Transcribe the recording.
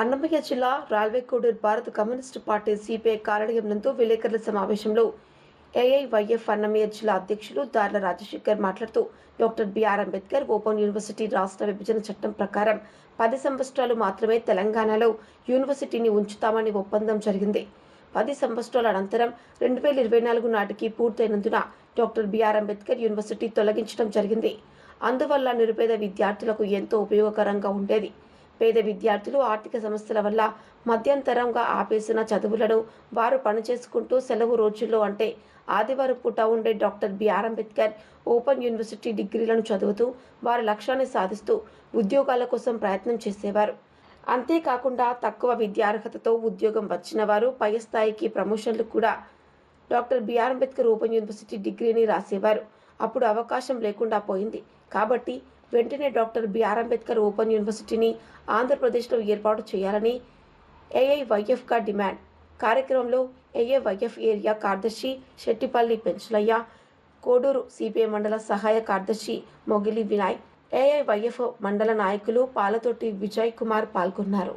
అన్నమయ్య జిల్లా రాల్వేకోడూరు భారత communist party CPI కార్యాలయం నందు విలేకరుల సమావేశంలో ఏఐవైఎఫ్ అన్నమయ్య జిల్లా అధ్యక్షులు దార్ల రాజశేఖర్ మాట్లాడుతూ doctor B R Ambedkar open university రాష్ట్ర విభజన చట్టం ప్రకారం పది సంవత్సరాలు మాత్రమే తెలంగాణలో యూనివర్సిటీని ఉంచుతామని ఒప్పందం జరిగింది. పది సంవత్సరాల అనంతరం రెండు వేల ఇరవై నాలుగు నాటికి పూర్తయినందున doctor B R Ambedkar university తొలగించడం జరిగింది. అందువల్ల నిరుపేద విద్యార్థులకు ఎంతో ఉపయోగకరంగా ఉండేది. పేద విద్యార్థులు ఆర్థిక సమస్యల వల్ల మధ్యంతరంగా ఆపేసిన చదువులను వారు పనిచేసుకుంటూ సెలవు రోజుల్లో అంటే ఆదివారం పూట ఉండే doctor B R Ambedkar open university డిగ్రీలను చదువుతూ వారి లక్ష్యాన్ని సాధిస్తూ ఉద్యోగాల కోసం ప్రయత్నం చేసేవారు. అంతేకాకుండా తక్కువ విద్యార్హతతో ఉద్యోగం వచ్చిన వారు పై స్థాయికి ప్రమోషన్లు కూడా doctor B R Ambedkar open university డిగ్రీని రాసేవారు. అప్పుడు అవకాశం లేకుండా పోయింది. కాబట్టి వెంటనే డాక్టర్ బిఆర్ అంబేద్కర్ ఓపెన్ యూనివర్సిటీని ఆంధ్రప్రదేశ్లో ఏర్పాటు చేయాలని ఏఐవైఎఫ్గా డిమాండ్. కార్యక్రమంలో ఏఐవైఎఫ్ ఏరియా కార్యదర్శి శెట్టిపల్లి పెంచులయ్య కోడూరు సిపిఐ మండల సహాయ కార్యదర్శి మొగిలి వినాయ్ ఏఐవైఎఫ్ మండల నాయకులు పాలతోటి విజయ్ కుమార్ పాల్గొన్నారు.